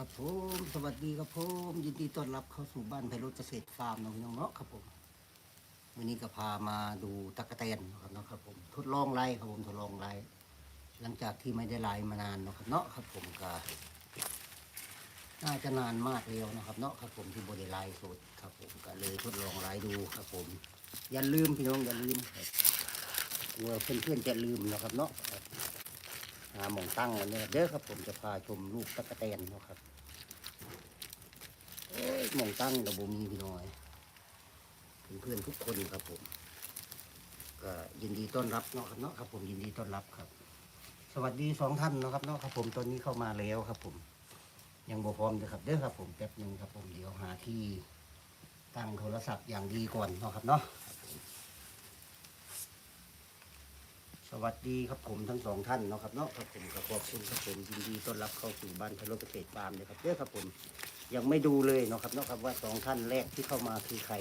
ครับผมสวัสดีครับผมยินดีต้อนรับเข้าสู่บ้านไพโรจน์เกษตรฟาร์มน้องพี่น้องเนาะครับผมวันนี้ก็พามาดูตะกะแตนนะครับเนาะครับผมทดลองไล่ครับผมทดลองไล่หลังจากที่ไม่ได้ไล่มานานเนาะครับเนาะครับผมก็น่าจะนานมากแล้วนะครับ เนาะครับผมที่บริไลสดครับผมก็เลยทดลองไล่ดูครับผม อย่าลืมพี่น้องอย่าลืมกลัวเพื่อนๆจะลืมนะครับเนาะหาหมองตั้งวันนี้เด้อครับผมจะพาชมลูกตะกะแตนนะครับ ยมองตั้งระบมีพี่น้อยเพื่อนๆทุกคนครับผม ก็ยินดีต้อนรับเนาะครับเนาะครับผมยินดีต้อนรับครับ สวัสดีสองท่านเนาะครับเนาะครับผมตอนนี้เข้ามาแล้วครับ ผม ยังบ่พร้อมเลยครับเด้อครับ ผมแป๊บหนึงครับ ผมเดี๋ยวหาที่ตั้งโทรศัพท์อย่างดีก่อนเนาะครับเนาะครับผม สวัสดีครับผมทั้งสองท่านเนาะครับเนาะครับผมก็ขอบคุณครับผมยินดีต้อนรับเข้าสู่บ้านพะโลเกษตรฟาร์มเลยครับเด้อครับผมยังไม่ดูเลยเนาะครับเนาะครับว่าสองท่านแรกที่เข้ามาคือใคร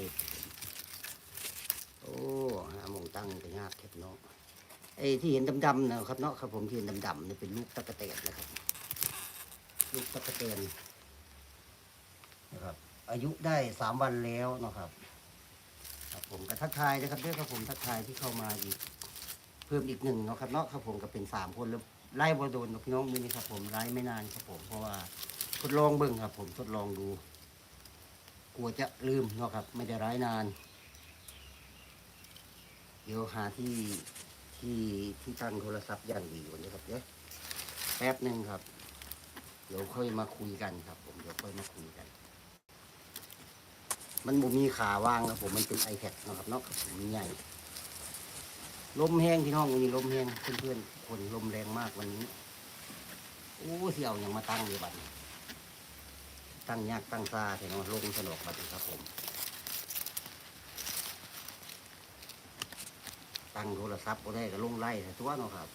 โอ้หามองตั้งก็ยากแทบเนาะไอ้ที่เห็นดำๆนะครับเนาะครับผมที่เห็นดำๆเนี่ยเป็นลูกตะกะแตนนะครับ ลูกตะกะแตนนะครับ อายุได้สามวันแล้วเนาะครับ ครับผมก็ทักทายนะครับเด้อครับผมทักทายที่เข้ามาอีก เพิ่มอีกหนึ่งเนาะครับเนาะครับผมก็เป็นสามคนแล้วไล่บอโดนพี่น้องมือนี่ครับผมไล่ไม่นานครับผมเพราะว่าทดลองเบิ่งครับ ผมทดลองดู กลัวจะลืมเนาะครับ ไม่ได้ร้ายนาน เดี๋ยวหาที่ที่ที่ตั้งโทรศัพท์อย่างดีก่อนนะครับเดี๋ยวแป๊บหนึ่งครับ เดี๋ยวค่อยมาคุยกันครับ ผมเดี๋ยวค่อยมาคุยกัน มันบ่มีขาวางครับผมมันเป็น iPad เนาะครับเนาะครับผมมันใหญ่ ลมแห้งพี่น้องวันนี้ลมแห้งเพื่อนๆคนลมแรงมากวันนี้โอ้เสี่ยวยังมาตั้งอยู่บัดตั้งยากตั้งซาเห็นว่าลงสนุกบัดนี้ครับผม ตั้งโทรศัพท์ก็ได้ก็ลงไล่แต่ตัวเนาะครับ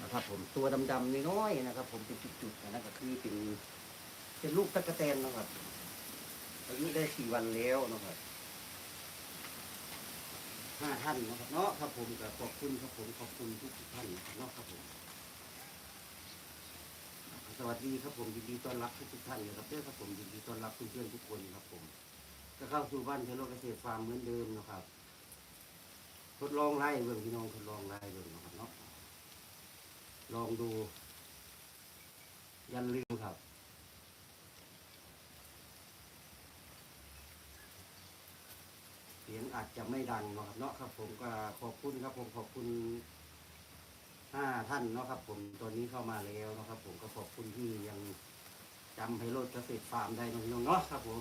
นะครับ ผมตัวดำๆน้อยๆนะครับ ผมเป็นจุดๆนะก็คือเป็นเป็นลูกตะกะแตนนะครับอายุได้สี่วันแล้วนะครับ ห้าท่านเนาะครับเนาะครับผมก็ขอบคุณครับผมขอบคุณทุกท่านนะครับเนาะครับผมสวัสดีครับผมยินดีต้อนรับทุกท่านเลยครับเด้อครับผมยินดีต้อนรับเพื่อนๆทุกคนครับผม ก็เข้าสู่บ้านเทโลเกษตรฟาร์มเหมือนเดิมนะครับ ทดลองไล่เบิ่งพี่น้องทดลองไล่เบิ่งนะครับเนาะลองดู ยันลืมครับ เสียง อาจจะไม่ดังเนาะครับเนาะครับผมก็ขอบคุณครับผมขอบคุณห้าท่านเนาะครับผมตอนนี้เข้ามาแล้วเนาะครับผมก็ขอบคุณที่ยังจำไพโรดเกษตรฟาร์มได้น้องเนาะครับผม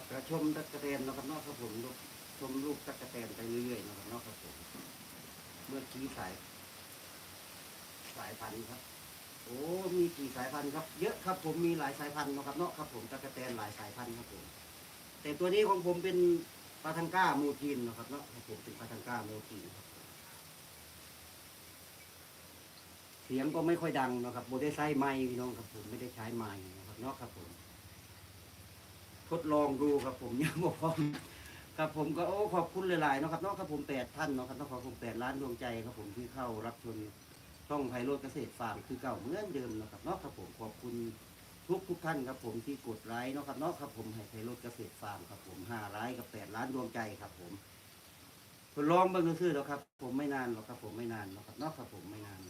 ครับกระชมตะกะแตนนะครับนาะครับผมลูกชมลูกตะกะแตนไปเรื่อยๆนะครับนาะครับผมเมื่อกี้สาย สายพันธุ์ครับ โอ้มีกี่สายพันธุ์ครับ เยอะครับผมมีหลายสายพันธุ์นะครับนาะครับผมตะกะแตนหลายสายพันธุ์ครับผม แต่ตัวนี้ของผมเป็นปาทังก้าโมจีนนะครับเนาะครับผมเป็นปาทังก้าโมจีนครับเสียงก็ไม่ค่อยดังนะครับโบได้ใช้ไม้พี่น้องครับผมไม่ได้ใช้ไม้นะครับเนาะครับผม ทดลองดูครับผมยังบอกพร้อมครับผมก็โอ้ขอบคุณหลายๆเนาะครับเนาะครับผมแปดท่านเนาะครับต้องขอบคุณแปดล้านดวงใจครับผมที่เข้ารับชมช่องไพโรดเกษตรฟาร์มคือเก่าเหมือนเดิมเนาะครับเนาะครับผมขอบคุณทุกทุกท่านครับผมที่กดไลค์เนาะครับเนาะครับผมให้ไพโรดเกษตรฟาร์มครับผมห้าไลค์กับแปดล้านดวงใจครับผมทดลองเบิ่งซื่อแล้วครับ ผมไม่นานหรอกครับ ผมไม่นานหรอกครับเนาะครับผมไม่นาน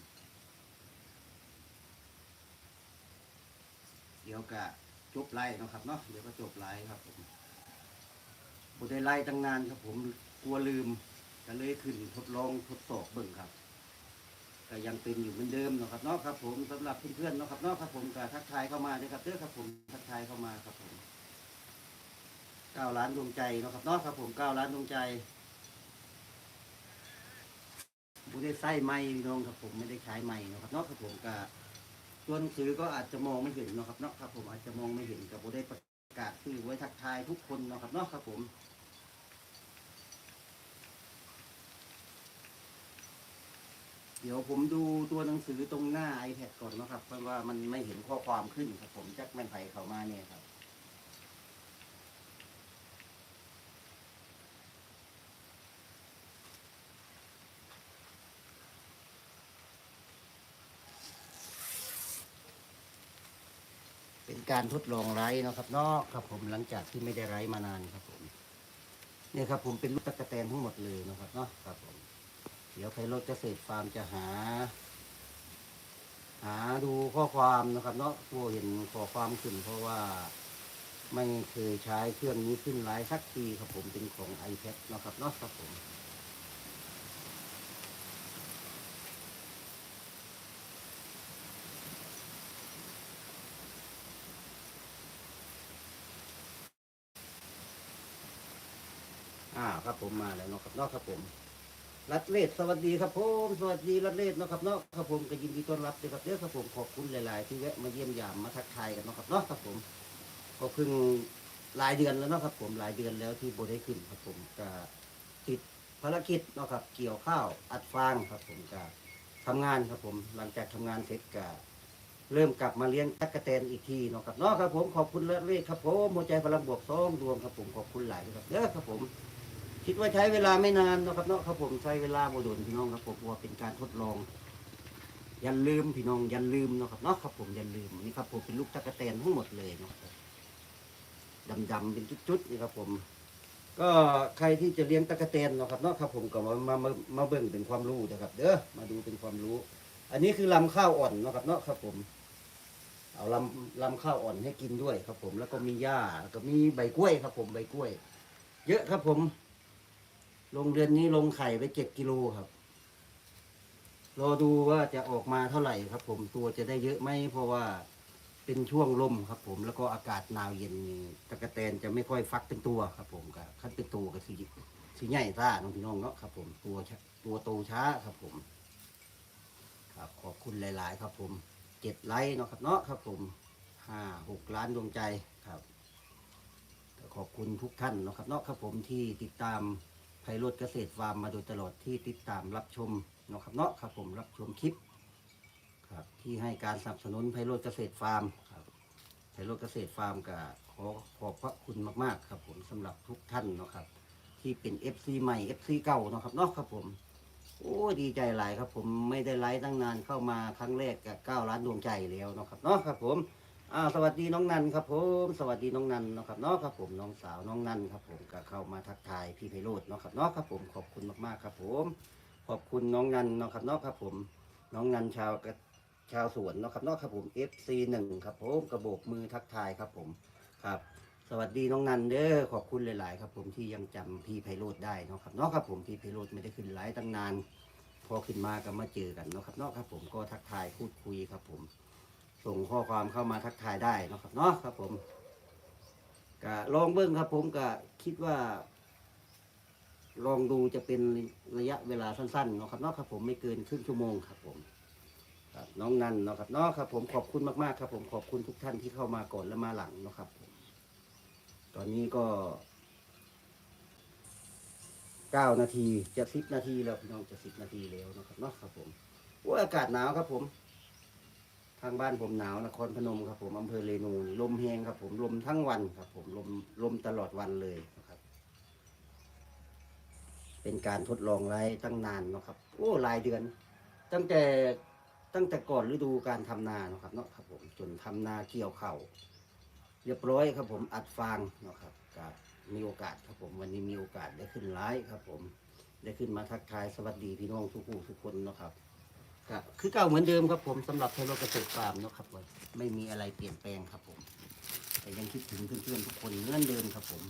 เดี๋ยวก็ จบไล่นะครับเนาะเดี๋ยวก็จบไล่ครับผมบุได้ไล่ตั้งนานครับ ผมกลัวลืมก็เลยขึ้นทดลองทดสอบเบิ่งครับก็ยังเป็นอยู่เหมือนเดิมนะครับเนาะครับ ผมสำหรับเพื่อนๆนะครับเนาะครับผมก็ทักทายเข้ามาเลยครับเด้อครับผมทักทายเข้ามาครับผมเก้าล้านดวงใจนะครับเนาะครับ ผมเก้าล้านดวงใจบุได้ใส่ไม้พี่น้องครับผมไม่ได้ใช้ไม้เนาะครับเนาะครับผมก็ ตัวหนังสือก็อาจจะมองไม่เห็นนะครับเนาะครับผมอาจจะมองไม่เห็นกับโบได้ประกาศชื่อไว้ทักทายทุกคนนะครับเนาะครับผมเดี๋ยวผมดูตัวหนังสือตรงหน้า iPad ก่อนนะครับ เพราะว่ามันไม่เห็นข้อความขึ้นครับผมจัคแม่ไผ่เขามาเนี่ยครับ การทดลองไร้นะครับเนอกครับผมหลังจากที่ไม่ได้ไร้มานานครับผมเนี่ยครับผมเป็นลูกตะกแตนทั้งหมดเลยนะครับเนาะครับผมเดี๋ยวไพโรจน์เกษตรฟาร์มจะหา หาดูข้อความนะครับ เนาะตัวเห็นข้อความขึ้น เพราะว่าไม่เคยใช้เครื่องนี้ขึ้นหลายสักทีครับผมเป็นของ iPad นะครับเนาะครับผม อ่าครับ ผมมาแล้วเนาะครับเนาะครับผม รัดเลดสวัสดีครับผมสวัสดีรัดเลดเนาะครับเนาะครับผมก็ยินดีต้อนรับเลยครับเด้อครับผมขอบคุณหลาย ๆ ที่แวะมาเยี่ยมยามมาทักทายกันเนาะครับเนาะครับผมก็เพิ่งหลายเดือนแล้วเนาะครับ ผมหลายเดือนแล้วที่โบได้ขึ้นครับผมก็ติดภารกิจเนาะครับ เกี่ยวข้าวอัดฟางครับ ผมก็ทำงานครับผม หลังจากทำงานเสร็จก็เริ่มกลับมาเลี้ยงตั๊กแตนอีกทีเนาะครับเนาะครับผมขอบคุณเลิศเลขครับผมหัวใจพลังบวกสองดวงครับผมขอบคุณหลายเลยครับเด้อครับผม คิดว่าใช้เวลาไม่นานนะครับเนาะครับผมใช้เวลาโมดนพี่น้องครับผมว่าเป็นการทดลอง อย่าลืมพี่น้องอย่าลืมนะครับเนาะครับผมอย่าลืมนี่ครับผมเป็นลูกตะกะแตนทั้งหมดเลยเนาะครับดำๆเป็นจุดๆนี่ครับผม ก็ใครที่จะเลี้ยงตะกะแตนนะครับเนาะครับผมก็มามามามาเบิ่งเป็นความรู้นะครับเด้อมาดูเป็นความรู้ อันนี้คือลำข้าวอ่อนนะครับเนาะครับผมเอาลำลำข้าวอ่อนให้กินด้วยครับผม แล้วก็มีหญ้าแล้วก็มีใบกล้วยครับผมใบกล้วย เยอะครับผม ลงเดือนนี้ลงไข่ไปเจ็ดกิโลครับ รอดูว่าจะออกมาเท่าไหร่ครับ ผมตัวจะได้เยอะไหมเพราะว่าเป็นช่วงลมครับ ผมแล้วก็อากาศหนาวเย็นตะกะแตนจะไม่ค่อยฟักเป็นตัวครับ ผมกับขั้นเป็นตัวกับสีสีใหญ่ซ่าน้องพี่น้องเนาะครับ ผมตัวตัวโตช้าครับ ผม ครับขอบคุณหลาย ๆ ครับ ผมเจ็ดไลค์เนาะครับเนาะครับ ผมห้าหกล้านดวงใจครับขอบคุณทุกท่านเนาะครับเนาะครับผมที่ติดตาม ไพโรดเกษตรฟาร์มมาโดยตลอดที่ติดตามรับชมเนาะครับเนาะครับผมรับชมคลิปครับที่ให้การสนับสนุนไพโรดเกษตรฟาร์มครับไพโรดเกษตรฟาร์มก็ขอขอบพระคุณมาก ๆ ครับผมสำหรับทุกท่านเนาะครับ ที่เป็น FC ใหม่ FC เก่าเนาะครับเนาะครับผมโอ้ดีใจหลายครับผมไม่ได้ไลฟ์ตั้งนานเข้ามาครั้งแรกกับ9ล้านดวงใจแล้วเนาะครับเนาะครับผม อ่าสวัสดีน้องนันครับผมสวัสดีน้องนันเนาะครับเนาะครับผมน้องสาวน้องนันครับผมก็เข้ามาทักทายพี่ไพโรจน์เนาะครับเนาะครับผมขอบคุณมากๆครับ ผม ขอบคุณน้องนันเนาะครับเนาะครับผม น้องนันชาวกชาวสวนเนาะครับเนาะครับผม FC หนึ่งครับผมกระโบกมือทักทายครับผมครับ สวัสดีน้องนันเด้อขอบคุณหลาย ๆ ครับ ผมที่ยังจำพี่ไพโรจน์ได้เนาะครับเนาะครับผมพี่ไพโรจน์ไม่ได้ขึ้นไลฟ์ตั้งนาน พอขึ้นมาก็มาเจอกันเนาะครับเนาะครับผมก็ทักทายพูดคุยครับผม ส่งข้อความเข้ามาทักทายได้นะครับเนาะครับผมก็ลองเบิ้งครับผมก็คิดว่า ลองดูจะเป็นระยะเวลาสั้นๆเนาะครับเนาะครับผมไม่เกินครึ่งชั่วโมงครับผมครับน้องนันเนาะครับเนาะครับผมขอบคุณมากๆครับผมขอบคุณทุกท่านที่เข้ามาก่อนและมาหลังเนาะครับผมตอนนี้ก็เก้านาทีจะสิบนาทีแล้วพี่น้องจะสิบนาทีแล้วนะครับเนาะครับผมโอ้ยอากาศหนาวครับผม ทางบ้านผมหนาว นครพนมครับผมอำเภอเรนูลมแหงครับ ผมลมทั้งวันครับ ผมลมลมตลอดวันเลยนะครับ เป็นการทดลองไร้ตั้งนานเนาะครับ โอ้หลายเดือน ตั้งแต่ตั้งแต่ก่อนฤดูการทำนาเนาะครับเนาะครับ ผมจนทำนาเกี่ยวเข่าเรียบร้อยครับ ผมอัดฟางเนาะครับก็มีโอกาสครับผมวันนี้มีโอกาสได้ขึ้นไลฟ์ครับ ผมได้ขึ้นมาทักทายสวัสดีพี่น้องทุกผู้ทุกคนเนาะครับ ครับคือเก่าเหมือนเดิมครับผมสำหรับไทยโรเกษตรฟาร์มเนาะครับผมไม่มีอะไรเปลี่ยนแปลงครับผม แต่ยังคิดถึงเพื่อนๆทุกคนเหมือนเดิมครับผม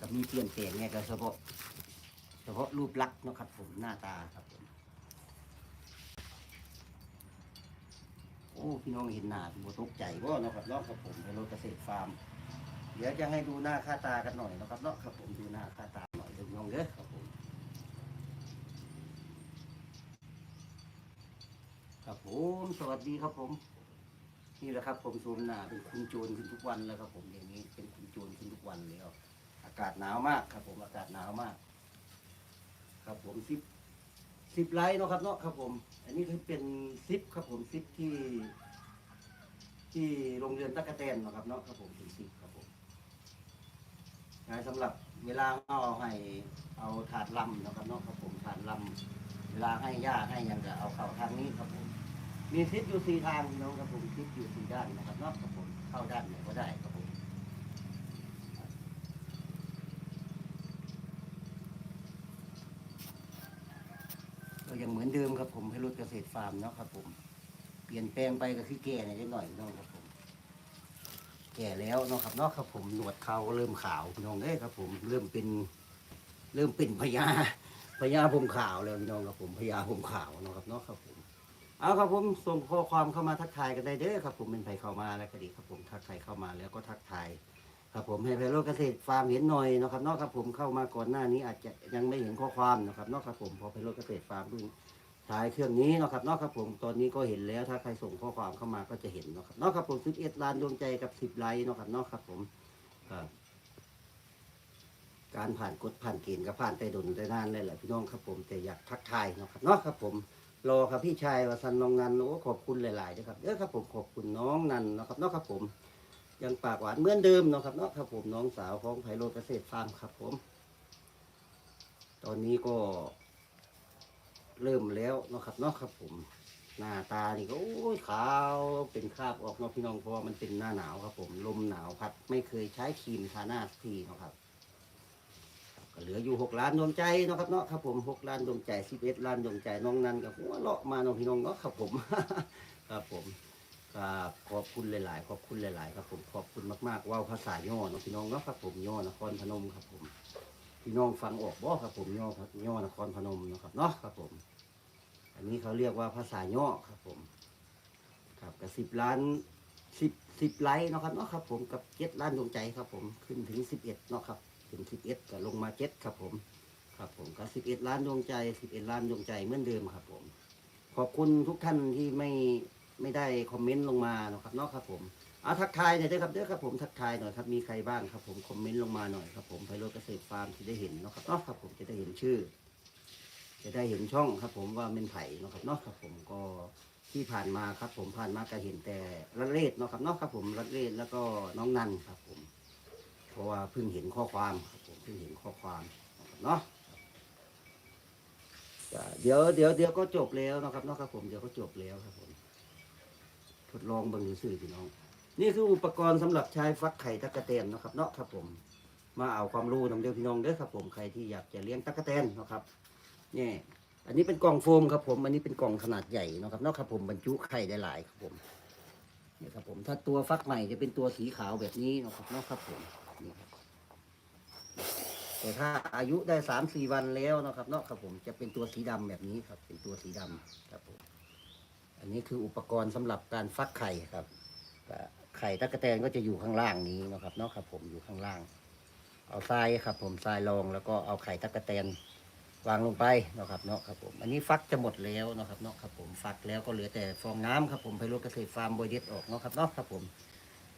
กับมีเปลี่ยนแปลงไงก็เฉพาะเฉพาะรูปลักษณ์เนาะครับผมหน้าตาครับผมโอ้พี่น้องเห็นหน้าพี่บัตกใจว่านาะครับเนาะครับผมไทยโรเกษตรฟาร์ม เดี๋ยวจะให้ดูหน้าค่าตากันหน่อยนะครับเนาะครับผมดูหน้าค่าตาหน่อยเดี๋ยวพี่น้องเด้อครับผม ครับผมสวัสดีครับผม นี่แหละครับ ผมซูมหน้าเป็นคุณโจรขึ้นทุกวันแล้วครับ ผมอย่างนี้เป็นคุณโจรขึ้นทุกวันแล้วอากาศหนาวมากครับ ผมอากาศหนาวมาก ครับผมสิบสิบไลท์เนาะครับเนาะครับ ผม อันนี้คือเป็นซิปครับ ผมซิปที่ ที่โรงเรียนตะกะแตนเนาะครับเนาะครับผมเป็นซิปครับผมงานสำหรับเวลาเอาให้เอาถาดลำเนาะครับเนาะครับผมถาดลำเวลาให้ย่าให้ยังก็เอาเข้าทางนี้ครับผม มีซิปอยู่สี่ทางพี่น้องครับผมซิปอยู่สี่ด้านนะครับนาะครับผมเข้าด้านไหนก็ได้ครับผมก็ยังเหมือนเดิมครับผมให้รถเกษตรฟาร์มเนาะครับผมเปลี่ยนแปลงไปก็คือแก่นิดหน่อยพี่น้องครับผม แก่แล้วเนาะครับเนาะครับผมหนวดเขาก็เริ่มขาวพี่น้องเอ้ยครับผมเริ่มเป็น เริ่มเป็นพญาพญาผมขาวแล้วพี่น้องครับผมพญาผมขาวเนาะครับเนาะครับผม เอาครับผมส่งข้อความเข้ามาทักทายกันได้เด้อครับ ผมเป็นใครเข้ามาแล้วก็ดีครับผมทักใครเข้ามาแล้วก็ทักทายครับผมให้ไพโรจน์เกษตรฟาร์มเห็นหน่อยนะครับนาะครับผมเข้ามาก่อนหน้านี้อาจจะยังไม่เห็นข้อความนะครับนาะครับผมพอไพโรจน์เกษตรฟาร์มเพิ่งถ่ายเครื่องนี้นะครับนาะครับผมตอนนี้ก็เห็นแล้วถ้าใครส่งข้อความเข้ามาก็จะเห็นนะครับนาะครับผม11ล้านดวงใจกับ10ไลค์นะครับนาะครับผมการผ่านกฎผ่านเกณฑ์ก็ผ่านไปดุนได้นานเลยแหละพี่น้องครับผมแต่อยากทักทายนะครับนาะครับผม รอครับพี่ชายวสันน้องนันโอ้ขอบคุณหลายๆด้วยครับเด้อครับผมขอบคุณน้องนันนะครับเนาะครับผม ยังปากหวานเหมือนเดิมเนาะครับเนาะครับผมน้องสาวของไพโรจน์เกษตรฟาร์มครับผม ตอนนี้ก็เริ่มแล้วเนาะครับเนาะครับผม หน้าตานี่ก็โอ้ยขาวเป็นคราบออกเนาะพี่น้องเพราะว่ามันเป็นหน้าหนาวครับผม ลมหนาวพัดไม่เคยใช้ครีมทาหน้าสักทีเนาะครับ เหลืออยู่หกล้านดวงใจเนาะครับเนาะครับผมหกล้านดวงใจสิบเอ็ดล้านดวงใจน้องนันกับหัวเลาะมาเนาะพี่น้องเนาะครับผมครับผมครับขอบคุณหลาย ๆ ขอบคุณหลาย ๆ ครับผมขอบคุณมากๆว่าวภาษาย่อเนาะพี่น้องเนาะครับผมย่อนครพนมครับผมพี่น้องฟังออกบ่ครับผมย่อครับย่อนครพนมเนาะครับเนาะครับผม อันนี้เขาเรียกว่าภาษาย่อครับผม ครับกับสิบล้านสิบสิบไลค์เนาะครับเนาะครับผมกับเจ็ดล้านดวงใจครับผมขึ้นถึงสิบเอ็ดเนาะครับ ถึงสิบเอ็ดก็ลงมาเจ็ดครับผม ครับผมกับสิบเอ็ดล้านดวงใจสิบเอ็ดล้านดวงใจเหมือนเดิมครับผม ขอบคุณทุกท่านที่ไม่ไม่ได้คอมเมนต์ลงมาเนาะครับเนาะครับผมเอาทักทายหน่อยด้อครับเด้อครับผมทักทายหน่อยครับมีใครบ้างครับผมคอมเมนต์ลงมาหน่อยครับผมไพโรจน์เกษตรฟาร์มที่ได้เห็นเนาะครับเนาะครับผมจะได้เห็นชื่อ จะได้เห็นช่องครับผมว่าเป็นไผ่เนาะครับเนาะครับผมก็ที่ผ่านมาครับผมผ่านมาก็เห็นแต่รัดเลดเนาะครับเนาะครับผมรัดเลดแล้วก็น้องนันครับผม เพราะว่าเพิ่งเห็นข้อความครับผมเพิ่งเห็นข้อความเนาะก็เดี๋ยวเดี๋ยวเดี๋ยวก็จบแล้วนะครับเนาะครับผมเดี๋ยวก็จบแล้วครับผมทดลองเบิ่งซื่อๆพี่น้อง นี่คืออุปกรณ์สำหรับใช้ฟักไข่ตะกะแตนนะครับเนาะครับผม มาเอาความรู้นำเดียวพี่น้องเด้อครับผมใครที่อยากจะเลี้ยงตะกะแตนนะครับเนี่ยอันนี้เป็นกล่องโฟมครับผม อันนี้เป็นกล่องขนาดใหญ่นะครับเนาะครับผมบรรจุไข่ได้หลายครับผมเนี่ยครับผมถ้าตัวฟักใหม่จะเป็นตัวสีขาวแบบนี้นะครับเนาะครับผม นี่ครับแต่ถ้าอายุได้สามสี่วันแล้วนะครับเนาะครับผมจะเป็นตัวสีดำแบบนี้ครับ เป็นตัวสีดำครับผมอันนี้คืออุปกรณ์สำหรับการฟักไข่ครับไข่ตะกะแตนก็จะอยู่ข้างล่างนี้นะครับเนาะครับผมอยู่ข้างล่าง เอาทรายครับ ผมทรายรองแล้วก็เอาไข่ตะกะแตนวางลงไปนะครับเนาะครับผมอันนี้ฟักจะหมดแล้วนะครับเนาะครับผมฟักแล้วก็เหลือแต่ฟองน้ำครับผมไพโรจน์เกษตรฟาร์มบอยเด็ดออกเนาะครับเนาะครับผม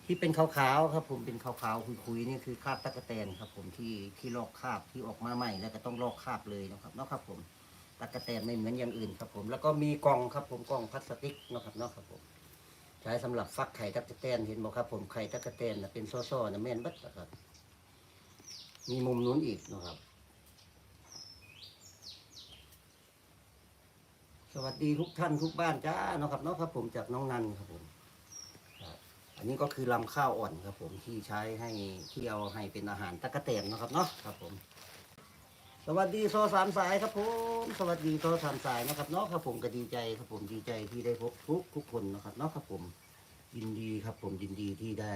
ที่เป็นขาวๆครับผมเป็นขาวๆคุยๆนี่คือคราบตะกะแตนครับ ผมที่ที่ลอกคราบที่ออกมาใหม่แล้วก็ต้องลอกคราบเลยนะครับเนาะครับ ผมตะกะแตนไม่เหมือนอย่างอื่นครับ ผมแล้วก็มีกล่องครับ ผมกล่องพลาสติกเนาะครับเนาะครับผมใช้สำหรับฟักไข่ตะกะแตนเห็นบอกครับ ผมไข่ตะกะแตนเป็นซ้อๆนะแม่นบัดนะครับ มีมุมนู้นอีกนะครับ สวัสดีทุกท่านทุกบ้านจ้าเนาะครับเนาะครับ ผมจากน้องนันครับผม อันนี้ก็คือลำข้าวอ่อนครับ ผมที่ใช้ให้ที่เอาให้เป็นอาหารตะกะแตนนะครับเนาะครับผม สวัสดีโซสามสายครับผม สวัสดีโซสามสายนะครับเนาะครับผมก็ดีใจครับผมดีใจที่ได้พบทุกทุกคนนะครับเนาะครับผมยินดีครับ ผมยินดีที่ได้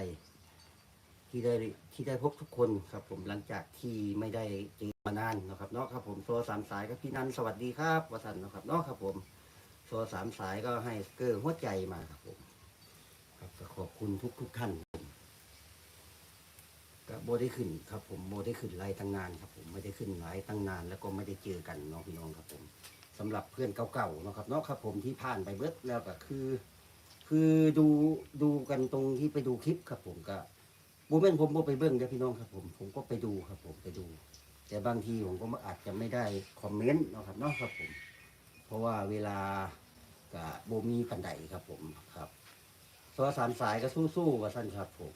ที่ได้ที่ได้พบทุกคนครับ ผมหลังจากที่ไม่ได้เจอมานานนะครับเนาะครับผมโซสามสายกับพี่นันสวัสดีครับวสันนะครับเนาะครับผมโซสามสายก็ให้เกอร์หัวใจมาครับผม ครับก็ขอบคุณทุกทุกๆท่านก็โบได้ขึ้นครับ ผมโบได้ขึ้นไลฟ์ตั้งนานครับ ผมไม่ได้ขึ้นไลฟ์ตั้งนาน แล้วก็ไม่ได้เจอกันเน้องพี่น้องครับผมสำหรับเพื่อนเก่าๆเนาะครับเนาะครับ ผมที่ผ่านไปเบิดแล้วก็คือ คือดูดูกันตรงที่ไปดูคลิปครับ ผมก็โบแม่นผมโบไปเบิ้งเด้อพี่น้องครับ ผมผมก็ไปดูครับ ผมไปดู แต่บางทีผมก็อาจจะไม่ได้คอมเมนต์เนาะครับเนาะครับผม เพราะว่าเวลากับโบมีปันไดครับผมครับ ซอสามสายก็สู้ๆว่าท่านครับผม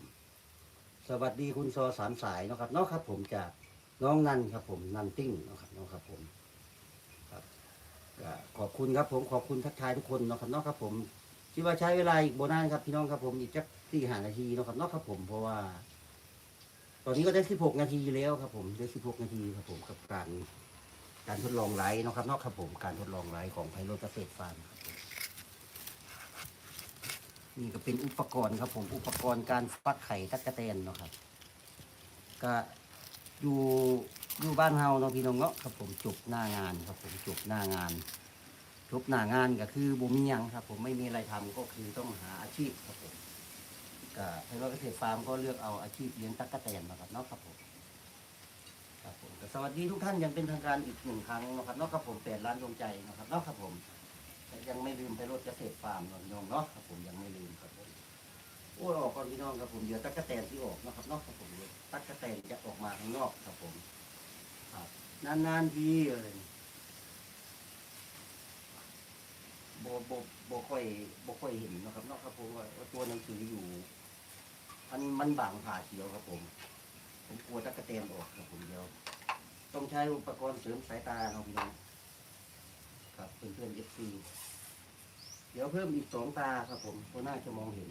สวัสดีคุณซอสามสายเนาะครับเนาะครับ ผมจากน้องนันครับผมนันติ้งเนาะครับเนาะครับผมครับก็ขอบคุณครับผมขอบคุณทักทายทุกคนเนาะครับเนาะครับผมคิดว่าใช้เวลาอีกโบนานครับพี่น้องครับผมอีกจักสี่หานาทีเนาะครับเนาะครับผมเพราะว่า ตอนนี้ก็ได้สิบหกนาทีแล้วครับ ผมได้สิบหกนาทีครับผมกับการการทดลองไลฟ์เนาะครับเนาะครับผมการทดลองไลฟ์ของไพโรเกษตรฟาร์มครับ นี่ก็เป็นอุปกรณ์ครับผมอุปกรณ์การฟักไข่ตั๊กแตนเนาะครับ ก็อยู่อยู่บ้านเฮาเนาะพี่น้องเนาะครับผมจบหน้างานครับผมจบหน้างาน จบหน้างานก็คือบ่มีหยังครับ ผมไม่มีอะไรทำก็คือต้องหาอาชีพครับผมก็ไพโรเกษตรฟาร์มก็เลือกเอาอาชีพเลี้ยงตั๊กแตนนาะครับเนาะครับผมครับผมสวัสดีทุกท่านยังเป็นทางการอีกหนึ่งครั้งนะครับเนอกครับผมแปดล้านดวงใจนะครับเนอกครับผมแต่ยังไม่ลืมไปรถเกษตรฟาร์มนาะพี่น้องเนาะครับผมยังไม่ลืม โอ้ออกก่อนพี่น้องครับผมเดี๋ยวตั๊กแตนที่ออกนะครับนอกครับผมเดี๋ยวตั๊กแตนจะออกมาข้างนอกครับผมครับนานๆทีเลยโบโบโบค่อยโบค่อยเห็นนะครับนอกครับผมว่าตัวหนังสืออยู่มันมันบางผ่าเขียวครับผม ผมกลัวตะกะเตนออกครับผมเดียว ต้องใช้อุปกรณ์เสริมสายตาครับพี่น้องครับเพื่อนเพื่อนเอฟซีเดี๋ยวเพิ่มอีกสองตาครับผมก็น่าจะมองเห็น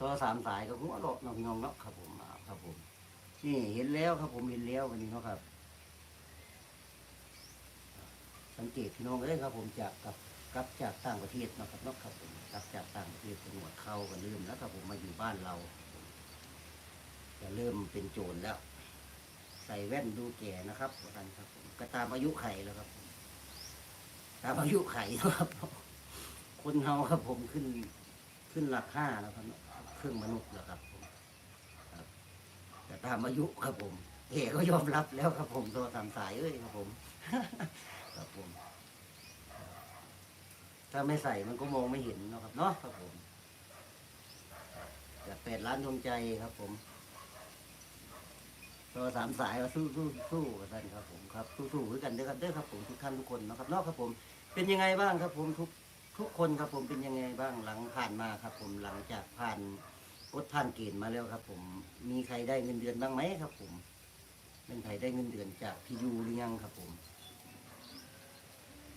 ทรสามสายก็หัวหลอกน้องง้องเนาะครับผมครับผม นี่เห็นแล้วครับผมเห็นแล้ววันนี้เนาะครับ สังเกตพี่น้องเลยครับ ผมจากกับกลับจากต่างประเทศเนาะครับเนาะครับผมกลับจากต่างประเทศจังหวัดเข้ากันเริ่มแล้วครับผมมาอยู่บ้านเราจะเริ่มเป็นโจรแล้ว ใส่แว่นดูแก่นะครับกันครับผมก็ตามอายุไขแล้วครับผมตามอายุไขนะครับ คนเฮาครับผมขึ้นขึ้นหลักห้าแล้วครับ ครื่งมนุษย์แล้วครับผมครับแต่ตามอายุครับผมเอก็ยอมรับแล้วครับผมตัวสามสายเอ้ยครับผม ครับผม ถ้าไม่ใส่มันก็มองไม่เห็นนะครับเนาะครับผมจากแปดล้านดวงใจครับผมตัวสามสายว่าสู้สู้สู้กันครับผมครับสู้สู้กันเด้อครับเด้อครับผมทุกท่านทุกคนนะครับเนาะครับผม เป็นยังไงบ้างครับผมทุกทุกคนครับผมเป็นยังไงบ้างหลังผ่านมาครับผมหลังจากผ่าน รถผ่านเกณฑ์มาแล้วครับ ผมมีใครได้เงินเดือนบ้างไหมครับ ผมเป็นใครได้เงินเดือนจากพี่ยูหรือยังครับ ผม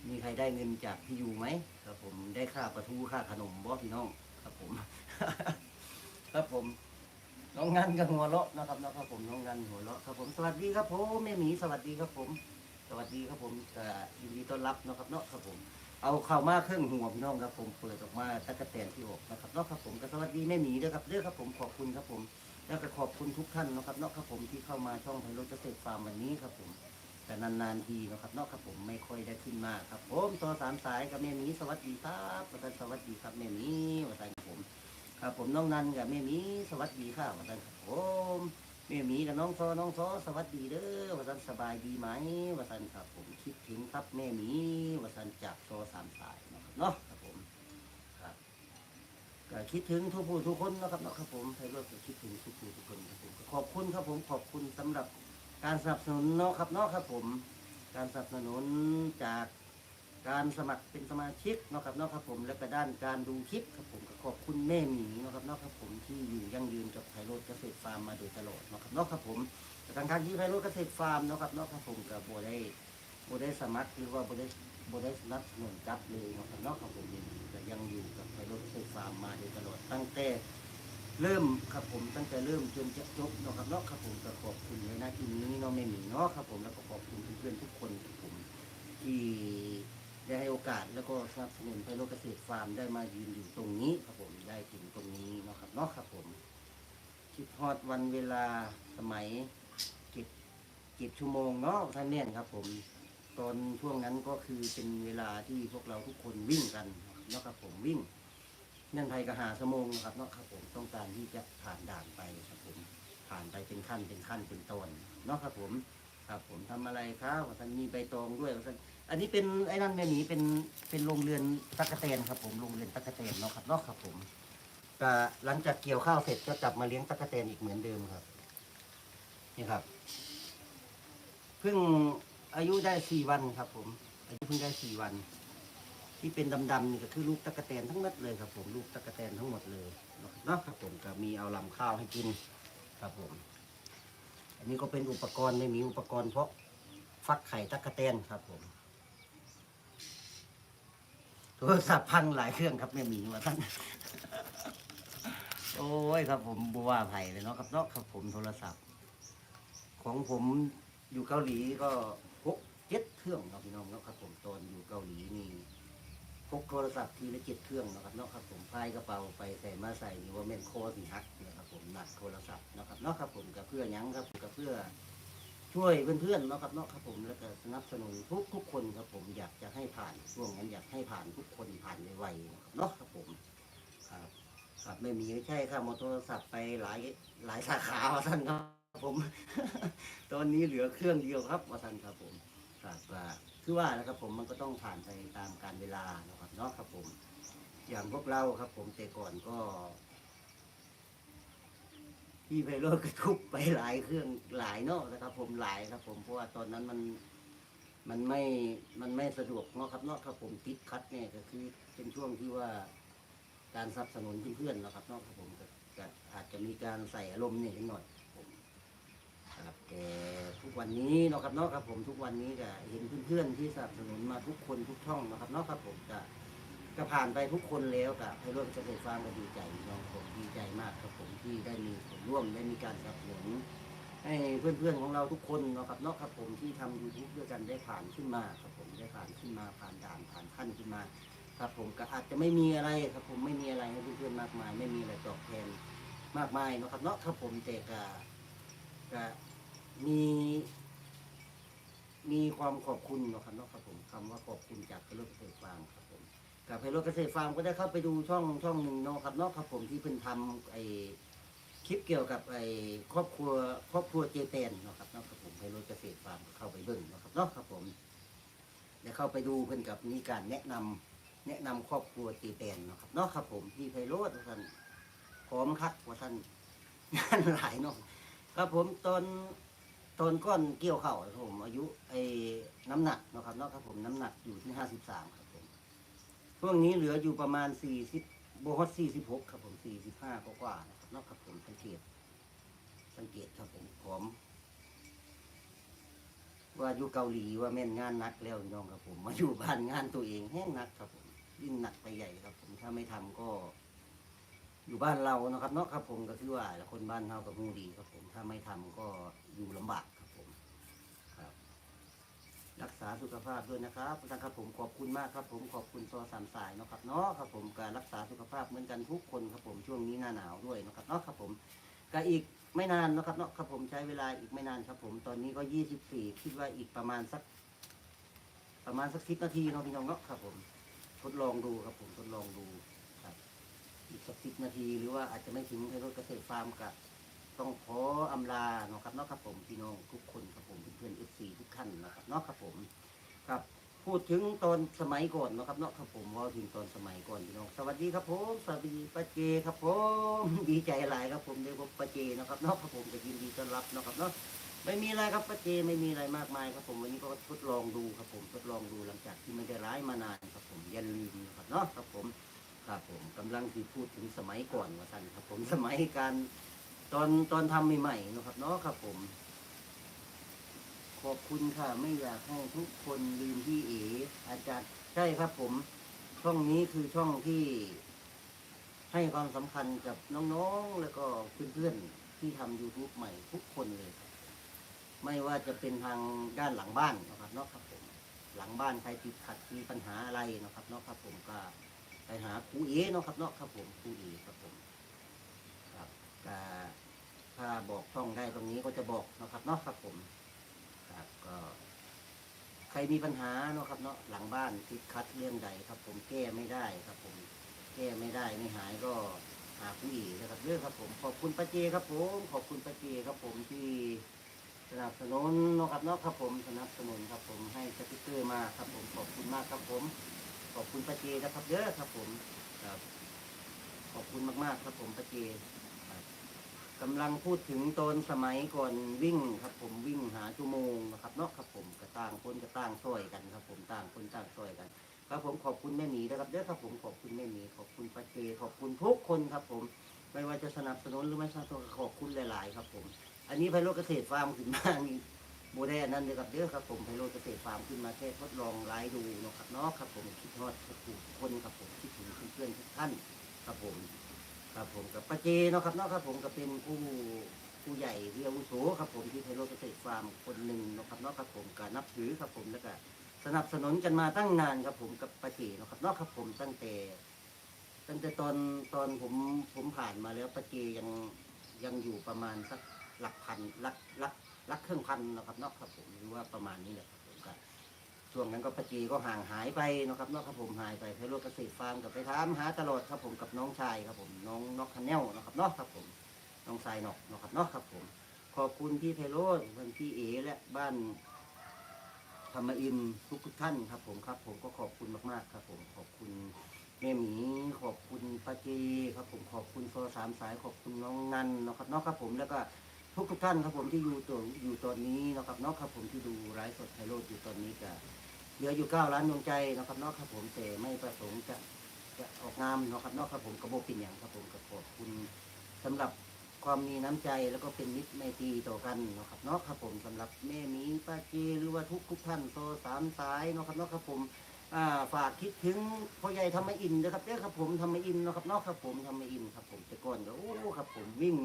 มีใครได้เงินจากพี่ยูไหมครับ ผมได้ค่าประทูค่าขนมบ่พี่น้องครับ ผม ครับผม น้องงันกับหัวเราะนะครับนะครับ ผมน้องงันหัวเราะครับผมสวัสดีครับผมแม่หมีสวัสดีครับ ผม สวัสดีครับผมยินดีต้อนรับนะครับเนาะครับผม เอาเข้ามาเครื่องหัวพี่น้องครับผมเปิดออกมาตะกะแตนที่อกนะครับนาะครับผมก็สวัสดีแม่หมีด้วยครับเด้องครับผมขอบคุณครับผมแล้วก็ขอบคุณทุกท่านนะครับนาะครับผมที่เข้ามาช่องไพโรจน์เกษตรฟาร์มวันนี้ครับผมแต่นานๆทีนะครับนาะครับผมไม่ค่อยได้ขึ้นมาครับผมตัวสามสายกับแม่หมีสวัสดีครับวัสันสวัสดีครับแม่หมีวัสันครับผมครับผมน้องนันกับแม่หมีสวัสดีครับวัสันครับผม แม่หมีกับน้องซอน้องซอสวัสดีเด้อวัสันสบายดีไหมวัสันครับผมคิดถึงครับแม่หมีวัสันจากโซสามสายนะครับเนาะครับผมครับก็คิดถึงทุกผู้ทุกคนนะครับเนาะครับผมใครรู้ก็คิดถึงทุกผู้ทุกคนครับผมขอบคุณครับผมขอบคุณสำหรับการสนับสนุนเนาะครับเนาะครับผม การสนับสนุนจากการสมัครเป็นสมาชิกเนาะครับเนาะครับผม และก็ด้านการดูคลิปครับผมก ขอบคุณแม่หมีนะครับนาะครับผมที่อยู่ยั่งยืนกับไพโรดเกษตรฟาร์มมาโดยตลอดนะครับนาะครับผมแต่ทางการที่ไพโรดเกษตรฟาร์มนะครับนาะครับผมกับโบได้โบได้สมัครหรือว่าโบได้โบได้สนับสนุนจับเลยนะครับนาะครับผมก็ยังอยู่กับไพโรดเกษตรฟาร์มมาโดยตลอดตั้งแต่เริ่มครับผมตั้งแต่เริ่มจนจะจบนะครับนาะครับผมก็ขอบคุณในหน้าที่นี้เนาะไม่หมีเนาะครับผมแล้วก็ขอบคุณเพื่อนๆทุกคนครับผมที่ ได้ให้โอกาสแล้วก็สนับสนุนไพโรจน์เกษตรฟาร์มได้มายืนอยู่ตรงนี้ครับผมได้ถึงตรงนี้เนาะครับเนาะครับผมคิดฮอดวันเวลาสมัยเก็บเก็บชั่วโมงเนาะท่านเนี่ยครับ ผมตอนช่วงนั้นก็คือเป็นเวลาที่พวกเราทุกคนวิ่งกันเนาะครับผมวิ่งเนื่องไทยก็หาสมงนะครับเนาะครับผมต้องการที่จะผ่านด่านไปครับผมผ่านไปเป็นขั้นเป็นขั้นเป็นตอนเนาะครับผมครับผมทำอะไรครับท่านมีใบตองด้วยท่าน อันนี้เป็นไอ้นั่นแม่หมีเป็นเป็นโรงเรือนตะกะแตนครับผมโรงเรือนตะกะแตนเนาะครับเนาะครับผมก็หลังจากเกี่ยวข้าวเสร็จก็กลับมาเลี้ยงตะกะแตนอีกเหมือนเดิมครับ นี่ครับเพิ่งอายุได้สี่วันครับ ผม อายุเพิ่งได้สี่วัน ที่เป็นดำๆนี่ก็คือลูกตะกะแตนทั้งหมดเลยครับ ผมลูกตะกะแตนทั้งหมดเลยเนาะครับผมก็มีเอาลำข้าวให้กินครับผม อันนี้ก็เป็นอุปกรณ์ไม่มีอุปกรณ์เพราะฟักไข่ตะกะแตนครับผม โทรศัพท์พังหลายเครื่องครับแม่หมีว่าท่านโอ้ยครับผมบัวไผ่เลยเนาะครับเนาะครับผมโทรศัพท์ ของผมอยู่เกาหลีก็พกเจ็ดเครื่องครับพี่น้องเนาะครับผมตอนอยู่เกาหลีนี่พกโทรศัพท์ทีละเจ็ดเครื่องนะครับเนาะครับผมพายกระเป๋าไปใส่มาใส่นี่ว่าแม่นโคสีหักนี่ยครับผมหนักโทรศัพท์นะครับเนาะครับผมก็เพื่อยังครับก็เพื่อ ช่วยเพื่อนๆเนาะครับเนาะครับผมแล้วก็สนับสนุนทุกทุกคนครับผมอยากจะให้ผ่านช่วงนั้นอยากให้ผ่านทุกคนผ่านไวๆนะครับเนาะครับผมครับครับไม่มีไม่ใช่ครับเอโทรศัพท์ไปหลายหลายสาขาว่าท่านครับผม ตอนนี้เหลือเครื่องเดียวครับว่าท่านครับผมครับว่าคือว่านะครับผมมันก็ต้องผ่านไปตามการเวลานะครับเนาะครับผม อย่างพวกเราครับผมแต่ก่อนก็ พี่ไพโรดก็ทุบไปหลายเครื่องหลายนาะนะครับ ผมหลายครับ ผมเพราะว่าตอนนั้นมันมันไม่มันไม่สะดวกเนาะครับเนาะครับผมติดคัดเนี่ยก็คือเป็นช่วงที่ว่าการสนับสนุนเพื่อนๆเนาะครับเนาะครับผมก็ก็อาจจะมีการใส่อารมณ์เนี่ยนิดหน่อยครับแต่ทุกวันนี้เนาะครับเนาะครับผมทุกวันนี้ก็เห็นเพื่อนๆที่สนับสนุนมาทุกคนทุกช่องเนาะครับเนาะครับผมก็ ก็ผ่านไปทุกคนแล้วกับให้ร่วมเกษตรฟาร์มก็ดีใจน้องผมดีใจมากครับผมที่ได้มีส่วนร่วมได้มีการสนับสนุนให้เพื่อนๆของเราทุกคนเนาะครับเนาะครับผมที่ทำยูทูบด้วยกันได้ผ่านขึ้นมาครับผมได้ผ่านขึ้นมาผ่านด่านผ่านขั้นขึ้นมา ครับผมก็อาจจะไม่มีอะไรครับ ผมไม่มีอะไรให้เพื่อนๆมากมาย ไม่มีอะไรตอบแทนมากมายเนาะครับเนาะครับผมแต่ก็ก็มี มีความขอบคุณเนาะครับเนาะครับผมคำว่าขอบคุณจากไพโรจน์เกษตรฟาร์มครับ กับไพโรจน์เกษตรฟาร์มก็ได้เข้าไปดูช่องช่องหนึ่งเนาะครับเนาะครับผมที่เพิ่นทำไอ้คลิปเกี่ยวกับไอ้ครอบครัวครอบครัวเจแปนเนาะครับเนาะครับผมไพโรจน์เกษตรฟาร์มก็เข้าไปเบิ่งเนาะครับเนาะครับผมได้เข้าไปดูเพิ่นกับมีการแนะนำแนะนำครอบครัวเจแปนเนาะครับเนาะครับผมที่ไพโรจน์ว่าท่านพร้อมคักว่าท่าน งานหลายเนาะครับผมตอนตอนก้อนเกี่ยวเข่าครับผมอายุไอ้น้ำหนักเนาะครับเนาะครับผมน้ำหนักอยู่ที่ห้าสิบสามครับผม ช่วงนี้เหลืออยู่ประมาณสี่สิบโบฮอตสี่สิบหกครับผมสี่สิบห้ากว่าๆนะครับเนาะครับผมสังเกต สังเกตครับผมผมว่าอยู่เกาหลีว่าแม่นงานนักแล้วพี่น้องครับผมมาอยู่บ้านงานตัวเองแห้งนักครับผมยิ่งหนักไปใหญ่ครับ ผมถ้าไม่ทำก็ อยู่บ้านเรานะครับเนาะครับผมก็คือว่าคนบ้านเรากับมูดีครับผมถ้าไม่ทำก็อยู่ลำบาก รักษาสุขภาพด้วยนะครับนะครับผมขอบคุณมากครับผมขอบคุณซอสามสายเนาะครับเนาะครับผมการรักษาสุขภาพเหมือนกันทุกคนครับผมช่วงนี้หน้าหนาวด้วยนะครับเนาะครับผมก็อีกไม่นานนะครับเนาะครับผมใช้เวลาอีกไม่นานครับผมตอนนี้ก็ยี่สิบสี่คิดว่าอีกประมาณสัก ประมาณสักสิบนาทีเนาะพี่น้องเนาะครับผมทดลองดูครับผมทดลองดูครับ อีกสักสิบนาทีหรือว่าอาจจะไม่ถึงให้รถเกษตรฟาร์มกับ ต้องขออำลาเนาะครับเนาะครับผมพี่น้องทุกคนครับผมเพื่อนเอฟซีทุกท่านนะครับเนาะครับผมครับ พูดถึงตอนสมัยก่อนเนาะครับเนาะครับผมว่าถึงตอนสมัยก่อนพี่น้องสวัสดีครับผมสวัสดีป้าเจครับผมดีใจหลายครับผมได้พบป้าเจเนาะครับเนาะครับผมก็ยินดีต้อนรับเนาะครับเนาะไม่มีอะไรครับป้าเจไม่มีอะไรมากมายครับผมวันนี้ก็ทดลองดูครับผมทดลองดูหลังจากที่ไม่ได้ร้ายมานานครับผมอย่าลืมนะครับเนาะครับผมครับผมกำลังที่พูดถึงสมัยก่อนว่าท่านครับผมสมัยการ ตอนตอนทำใหม่ๆนะครับเนาะครับผม ขอบคุณค่ะ ไม่อยากให้ทุกคนลืมพี่เออาจารย์ใช่ครับผม ช่องนี้คือช่องที่ ให้ความสำคัญกับน้องๆ แล้วก็เพื่อนๆ ที่ทำ YouTube ใหม่ทุกคนเลย ไม่ว่าจะเป็นทางด้านหลังบ้านนะครับเนาะครับผมหลังบ้านใครติดขัดมีปัญหาอะไรนะครับเนาะครับผมก็ไปหาครูเอเนาะครับเนาะครับผมครูเอครับผมครับก็ ถ้าบอกช่องได้ตรงนี้ก็จะบอกนะครับเนาะครับผมครับก็ใครมีปัญหาเนาะครับเนาะหลังบ้านติดคัดเรื่องใดครับ ผมแก้ไม่ได้ครับ ผมแก้ไม่ได้ไม่หายก็หาครูเอนะครับเรื่องครับ ผมขอบคุณป้าเจครับผมขอบคุณป้าเจครับ ผมที่สนับสนุนเนาะครับเนาะครับ ผมสนับสนุนครับ ผมให้สติกเกอร์มาครับ ผมขอบคุณมากครับ ผมขอบคุณป้าเจนะครับเด้อครับ ผมครับขอบคุณมากๆครับผมป้าเจ กำลังพูดถึงตอนสมัยก่อนวิ่งครับ ผมวิ่งหาชั่วโมงนะครับเนาะครับผมกระต่างคนกระต่างซอยกันครับ ผมต่างคนต่างซอยกัน ครับผมขอบคุณแม่หมีนะครับเด้อครับผมขอบคุณแม่หมีขอบคุณป้าเจขอบคุณทุกคนครับ ผมไม่ว่าจะสนับสนุนหรือไม่สนับสนุนขอบคุณหลาย ๆ ครับ ผม อันนี้ไพโรจน์เกษตรฟาร์มขึ้นมานี่โมได้อันนั้นเลยครับเด้อครับผมไพโรจน์เกษตรฟาร์มขึ้นมาแค่ทดลองไลฟ์ดูเนาะครับเนาะครับผมคิดทอดทุกคนครับผมคิดถึงเพื่อนๆทุกท่านครับผม ครับผมกับปาเจเนาะครับเนาะครับผมก็เป็นผู้ผู้ใหญ่ที่อาวุโสครับผมที่ไพโรจน์เกษตรฟาร์มคนหนึ่งเนาะครับเนาะครับผมก็นับถือครับผมแล้วก็สนับสนุนกันมาตั้งนานครับผมกับปาเจเนาะครับเนาะครับผมตั้งแต่ ตั้งแต่ตอนตอนผมผมผ่านมาแล้วปาเจยังยังอยู่ประมาณสักหลักพันหลักหลักหลักเครื่องพันเนาะครับเนาะครับผมหรือว่าประมาณนี้แหละ ช่วงนั้นก็ป้าเจก็ห่างหายไปนะครับเนาะครับผมหายไปไพโรจน์เกษตรฟาร์มกับไปถามหาตลอดครับผมกับน้องชายครับผมน้องนอกคันแนลนะครับเนาะครับผมน้องทรายนอกนะครับเนาะครับผม ขอบคุณพี่ไพโรจน์วันพี่เอและบ้านธรรมอินทุกทุกท่านครับผมครับ ผมก็ขอบคุณมากๆครับผมขอบคุณแม่หมีขอบคุณปาเจครับผมขอบคุณโซสามสายขอบคุณน้องนันนะครับเนาะครับผมแล้วก็ทุกทุกท่านครับผมที่อยู่ตัวอยู่ตอนนี้นะครับเนาะครับผมที่ดูไลฟ์สดไพโรจน์อยู่ตอนนี้ก็ เหลืออยู่เก้าล้านดวงใจนะครับนาะครับผมแต่ไม่ประสงค์จะจะออกนามนะครับนาะครับผมกระโบปินอย่างครับผมก็ขอบคุณสำหรับความมีน้ำใจแล้วก็เป็นมิตรไมตรีต่อกันนะครับนาะครับผมสำหรับแม่มีป้าเจหรือว่าทุกทุกท่านโซสามสายนะครับนาะครับผมฝากคิดถึงพ่อใหญ่ทำไม่อินนะครับเด้อครับผมทำไม่อินนะครับนาะครับผมทำไม่อินครับผมแต่ก่อนก็โอ้ครับผมวิ่ง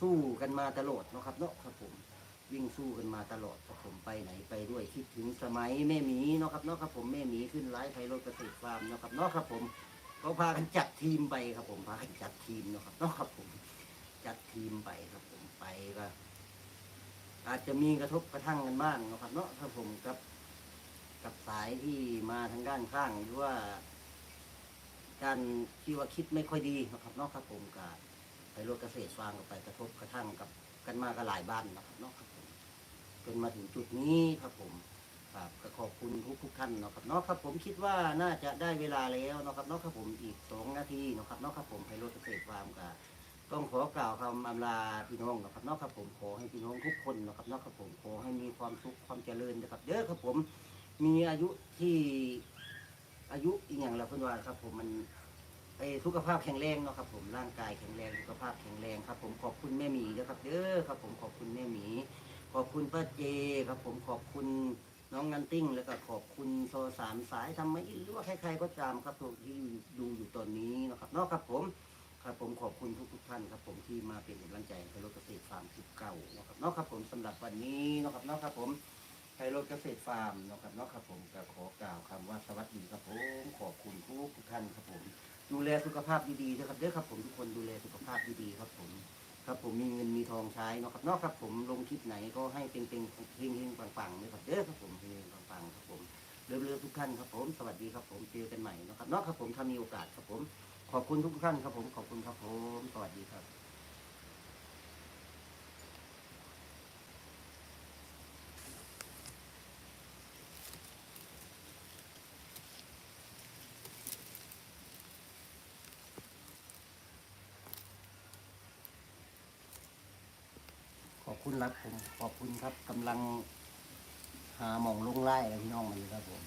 สู้กันมาตลอดนะครับเนาะครับผม วิ่งสู้กันมาตลอดครับผมไปไหนไปด้วยคิดถึงสมัยแม่หมีเนาะครับเนาะครับผมแม่หมีขึ้นไลฟ์ไพโรจน์เกษตรฟาร์มเนาะครับเนาะครับผมก็พากันจัดทีมไปครับ ผมพากันจัดทีมเนาะครับเนาะครับผม จัดทีมไปครับ ผมไปก็อาจจะมีกระทบกระทั่งกันบ้างนะครับ เนาะถ้าผมกับกับสายที่มาทางด้านข้างหรือว่าการที่ว่าคิดไม่ค่อยดีนะครับเนาะครับผมกับไปรถเกษตรฟางกับไปกระทบกระทั่งกับกันมากับหลายบ้านนะครับเนาะ จนมาถึงจุดนี้ครับผมครับก็ขอบคุณทุกทุกท่านเนาะครับเนาะครับผมคิดว่าน่าจะได้เวลาแล้วเนาะครับเนาะครับผมอีกสองนาทีเนาะครับเนาะครับผมไปรถเกษตรฟาร์มกับต้องขอกล่าวคำอำลาพี่น้องนะครับนอกครับผมขอให้พี่น้องทุกคนนะครับนอกครับผมขอให้มีความสุขความเจริญนะครับเด้อครับผมมีอายุที่อายุอีกอย่างละเพื่อนว่าครับ ผมมันไอ้สุขภาพแข็งแรงเนาะครับผมร่างกายแข็งแรงสุขภาพแข็งแรงครับ ผมขอบคุณแม่หมีนะครับเด้อครับ ผมขอบคุณแม่หมี ขอบคุณป้าเจครับผมขอบคุณน้องงันติ้ง แล้วก็ขอบคุณโซสามสายทำไมอินหรือว่าใครๆก็ตามครับที่ดูอยู่ตอนนี้นะครับนอกครับผมครับผมขอบคุณทุกๆท่านครับผมที่มาเป็นกำลังใจให้รถเกษตรฟาร์มสิบเก้านะครับนาะครับผมสำหรับวันนี้นะครับนาะครับผมไทยรถเกษตรฟาร์มนะครับนาะครับผมก็ขอกล่าวคำว่าสวัสดีครับผมขอบคุณทุกทุกๆท่านครับผม ดูแลสุขภาพดีๆนะครับเด้อครับผมทุกคนดูแลสุขภาพดีๆครับผม ครับผมมีเงินมีทองใช้เนาะครับนากครับผมลงคลิปไหนก็ให้เป็นเป็นเฮงเฮงๆปังๆเลยครับเด้อครับผมเฮงๆปังๆครับผมเรื่อยๆทุกท่านครับผมสวัสดีครับผมเจอกันใหม่เนาะครับนากครับผมถ้ามีโอกาสครับผมขอบคุณทุกท่านครับผมขอบคุณครับผมสวัสดีครับ คุณครับผมขอบคุณครับกำลังหาหมองลงไล่แล้วพี่น้องมันครับผม